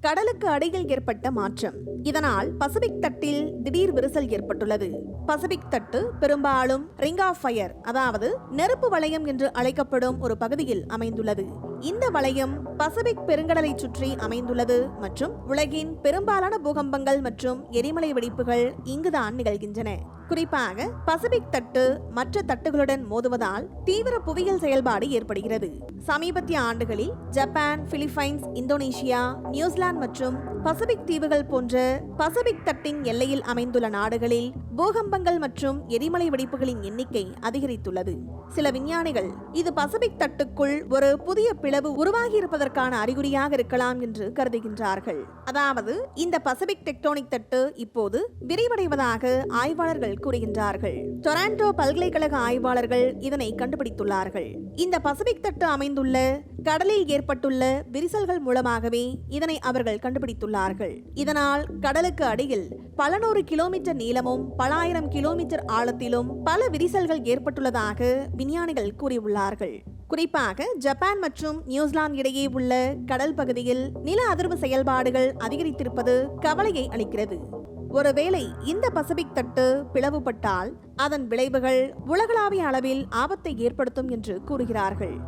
கடலுக்கு அடியில் ஏற்பட்ட மாற்றம். இதனால் பசிபிக் தட்டில் திடீர் விரிசல் ஏற்பட்டுள்ளது. பசிபிக் தட்டு பெரும்பாலும் ரிங் ஆஃப் ஃபயர் அதாவது நெருப்பு வளையம் என்று அழைக்கப்படும் ஒரு பகுதியில் அமைந்துள்ளது. இந்த வளையம் பசிபிக் பெருங்கடலை சுற்றி அமைந்துள்ளது மற்றும் உலகின் பெரும்பாலான பூகம்பங்கள் மற்றும் எரிமலை வெடிப்புகள் இங்குதான் நிகழ்கின்றன. குறிப்பாக பசிபிக் தட்டு மற்ற தட்டுகளுடன் மோதுவதால் தீவிர புவியியல் செயல்பாடு ஏற்படுகிறது. சமீபத்திய ஆண்டுகளில் Japan Philippines Indonesia New Zealand மற்றும் பசிபிக் தீவுகள் போன்ற பசிபிக் தட்டின் எல்லையில் அமைந்துள்ள நாடுகளில் பூகம்பங்கள் மற்றும் எரிமலை வெடிப்புகளின் எண்ணிக்கை அதிகரித்துள்ளது. சில விஞ்ஞானிகள் இது பசிபிக் தட்டுக்குள் ஒரு புதிய பிளவு உருவாகியிருப்பதற்கான அறிகுறியாக இருக்கலாம் என்று கருதுகின்றார்கள். அதாவது இந்த பசிபிக் டெக்டோனிக் தட்டு இப்போது விரிவடைவதாக ஆய்வாளர்கள் கூறுகின்றார்கள். டொராண்டோ பல்கலைக்கழக ஆய்வாளர்கள் இதனை கண்டுபிடித்துள்ளார்கள். இந்த பசிபிக் தட்டு அமைந்துள்ள கடலில் ஏற்பட்டுள்ள விரிசல்கள் மூலமாகவே இதனை அவர்கள் கண்டுபிடித்துள்ளார்கள். இதனால் கடலுக்கு அடியில் பல நூறு கிலோமீட்டர் நீளமும் பல ஆயிரம் கிலோமீட்டர் ஆழத்திலும் பல விரிசல்கள் ஏற்பட்டுள்ளதாக விஞ்ஞானிகள் கூறியுள்ளார்கள். குறிப்பாக ஜப்பான் மற்றும் நியூசிலாந்து இடையே உள்ள கடல் பகுதியில் நில அதிர்வு செயல்பாடுகள் அதிகரித்திருப்பது கவலையை அளிக்கிறது. ஒருவேளை இந்த பசிபிக் தட்டு பிளவுபட்டால் அதன் விளைவுகள் உலகளாவிய அளவில் ஆபத்தை ஏற்படுத்தும் என்று கூறுகிறார்கள்.